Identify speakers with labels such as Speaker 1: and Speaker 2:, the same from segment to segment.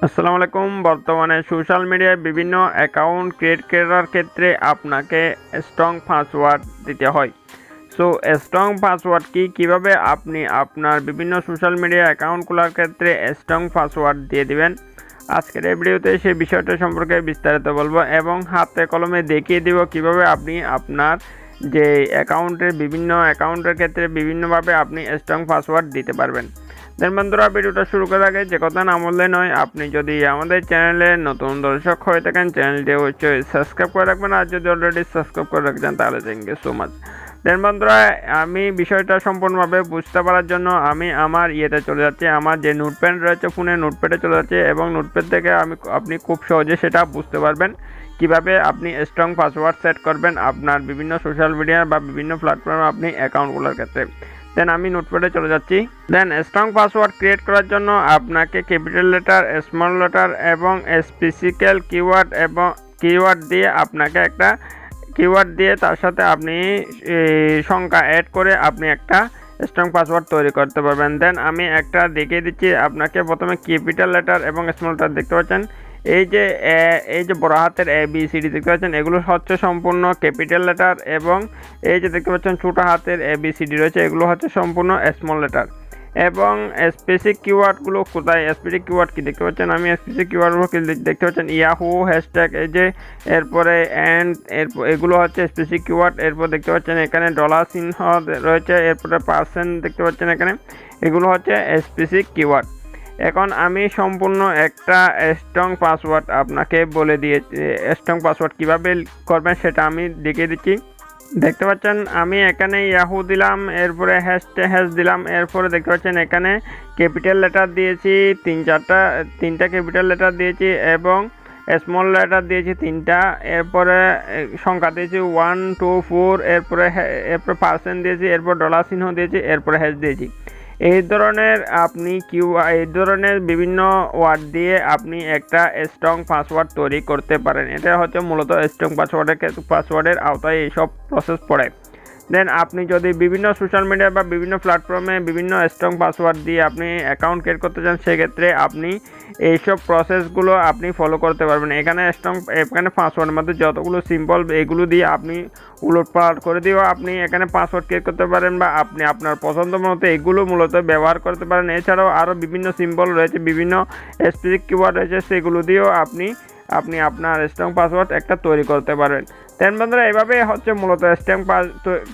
Speaker 1: আসসালামু আলাইকুম। বর্তমানে সোশ্যাল মিডিয়ায় বিভিন্ন অ্যাকাউন্ট ক্রিয়েট করার ক্ষেত্রে আপনাকে স্ট্রং পাসওয়ার্ড দিতে হয়। সো স্ট্রং পাসওয়ার্ড কি? কীভাবে আপনি আপনার বিভিন্ন সোশ্যাল মিডিয়া অ্যাকাউন্ট খোলার ক্ষেত্রে স্ট্রং পাসওয়ার্ড দিয়ে দিবেন? আজকের এই ভিডিওতে সেই বিষয়টা সম্পর্কে বিস্তারিত বলব এবং হাতে কলমে দেখিয়ে দিব কীভাবে আপনি আপনার যে অ্যাকাউন্টের বিভিন্ন অ্যাকাউন্টের ক্ষেত্রে বিভিন্নভাবে আপনি স্ট্রং পাসওয়ার্ড দিতে পারবেন। দেন বন্ধুরা ভিডিওটা শুরু করার আগে যে কথা না বললে নয়, আপনি যদি আমাদের চ্যানেলে নতুন দর্শক হয়ে থাকেন, চ্যানেলটি অবশ্যই সাবস্ক্রাইব করে রাখবেন, আর যদি অলরেডি সাবস্ক্রাইব করে রাখছেন, তাহলে thank you so much then বন্ধুরা আমি বিষয়টা সম্পূর্ণভাবে বুঝতে পারার জন্য আমি আমার ইয়েতে চলে যাচ্ছি, আমার যে নোটপ্যাড রয়েছে ফোনে নোটপ্যাডে চলে যাচ্ছে, এবং নোটপ্যাড থেকে আমি আপনি খুব সহজে সেটা বুঝতে পারবেন। কীভাবে আপনি স্ট্রং পাসওয়ার্ড সেট করবেন, আপনার বিভিন্ন সোশ্যাল মিডিয়া বা বিভিন্ন প্ল্যাটফর্মে আপনি অ্যাকাউন্টগুলোর ক্ষেত্রে। দেন আমি নোটপ্যাডে চলে যাচ্ছি। দেন স্ট্রং পাসওয়ার্ড ক্রিয়েট করার জন্য আপনাকে ক্যাপিটাল লেটার স্মল লেটার এবং স্পেসিক্যাল কিওয়ার্ড এবং কিওয়ার্ড দিয়ে আপনাকে একটা কিওয়ার্ড দিয়ে তার সাথে আপনি সংখ্যা অ্যাড করে আপনি একটা স্ট্রং পাসওয়ার্ড তৈরি করতে পারবেন। দেন আমি একটা দেখিয়ে দিচ্ছি, আপনাকে প্রথমে ক্যাপিটাল লেটার এবং স্মল লেটার দেখতে পাচ্ছেন। এই যে এই যে বড় হাতের এ বি সি ডি দেখতে পাচ্ছেন, এগুলো হচ্ছে সম্পূর্ণ ক্যাপিটাল লেটার এবং এই যে দেখতে পাচ্ছেন ছোট হাতের এ বি সি ডি রয়েছে, এগুলো হচ্ছে সম্পূর্ণ স্মল লেটার এবং স্পেসিক কিওয়ার্ডগুলো কোথায়? স্পেসিক কিওয়ার্ড কি দেখতে পাচ্ছেন? আমি স্পেসিক কিওয়ার্ডগুলো কি দেখতে পাচ্ছেন? ইয়াহু হ্যাশট্যাগ এই যে, এরপরে অ্যান্ড এরপর, এগুলো হচ্ছে স্পেসিক কিওয়ার্ড এরপর দেখতে পাচ্ছেন এখানে ডলার চিহ্ন রয়েছে, এরপরে পার্সেন্ট দেখতে পাচ্ছেন এখানে, এগুলো হচ্ছে স্পেসিক কিওয়ার্ড এখন আমি সম্পূর্ণ একটা স্ট্রং পাসওয়ার্ড আপনাকে বলে দিয়েছি। স্ট্রং পাসওয়ার্ড কীভাবে করবেন সেটা আমি দেখিয়ে দিচ্ছি। দেখতে পাচ্ছেন, আমি এখানে ইয়াহু দিলাম, এরপরে হ্যাশ হ্যাশ দিলাম, এরপরে দেখতে পাচ্ছেন এখানে ক্যাপিটাল লেটার দিয়েছি, তিন চারটা, তিনটা ক্যাপিটাল লেটার দিয়েছি এবং স্মল লেটার দিয়েছি তিনটা, এরপরে সংখ্যা দিয়েছি ওয়ান টু ফোর এরপরে হ্যা- এরপরে পার্সেন্ট দিয়েছি, এরপর ডলার চিহ্ন দিয়েছি, এরপরে হ্যাশ দিয়েছি। এই ধরনের আপনি কিউ, এই ধরনের বিভিন্ন ওয়ার্ড দিয়ে আপনি একটা স্ট্রং পাসওয়ার্ড তৈরি করতে পারেন। এটা হচ্ছে মূলত স্ট্রং পাসওয়ার্ডের পাসওয়ার্ডের আওতায় এইসব প্রসেস পড়ে। দেন আপনি যদি বিভিন্ন সোশ্যাল মিডিয়া বা বিভিন্ন প্ল্যাটফর্মে বিভিন্ন স্ট্রং পাসওয়ার্ড দিয়ে আপনি অ্যাকাউন্ট ক্রিয়েট করতে চান, সেক্ষেত্রে আপনি এইসব প্রসেসগুলো আপনি ফলো করতে পারবেন। এখানে স্ট্রং এখানে পাসওয়ার্ডের মধ্যে যতগুলো সিম্বল এগুলো দিয়ে আপনি উলটপালট করে দিয়েও আপনি এখানে পাসওয়ার্ড ক্রিয়েট করতে পারেন বা আপনি আপনার পছন্দ মতো এগুলো মূলত ব্যবহার করতে পারেন। এছাড়াও আরও বিভিন্ন সিম্বল রয়েছে, বিভিন্ন স্পেসিফিক কিওয়ার্ড রয়েছে, সেগুলো দিয়েও আপনি আপনি আপনার স্ট্রং পাসওয়ার্ড একটা তৈরি করতে পারবেন দেন বন্ধুরা, এইভাবে হচ্ছে মূলত স্ট্রং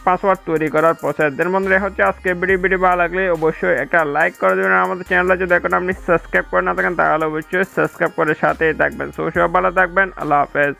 Speaker 1: পাসওয়ার্ড তৈরি করার প্রসেস দেন বন্ধুরা হচ্ছে আজকে ভিডিও ভিডিও ভালো লাগলে অবশ্যই একটা লাইক করে দেবেন আমাদের চ্যানেলটা যদি এখন আপনি সাবস্ক্রাইব করে না থাকেন, তাহলে অবশ্যই সাবস্ক্রাইব করে সাথেই থাকবেন। সো সব ভালো থাকবেন। আল্লাহ হাফেজ।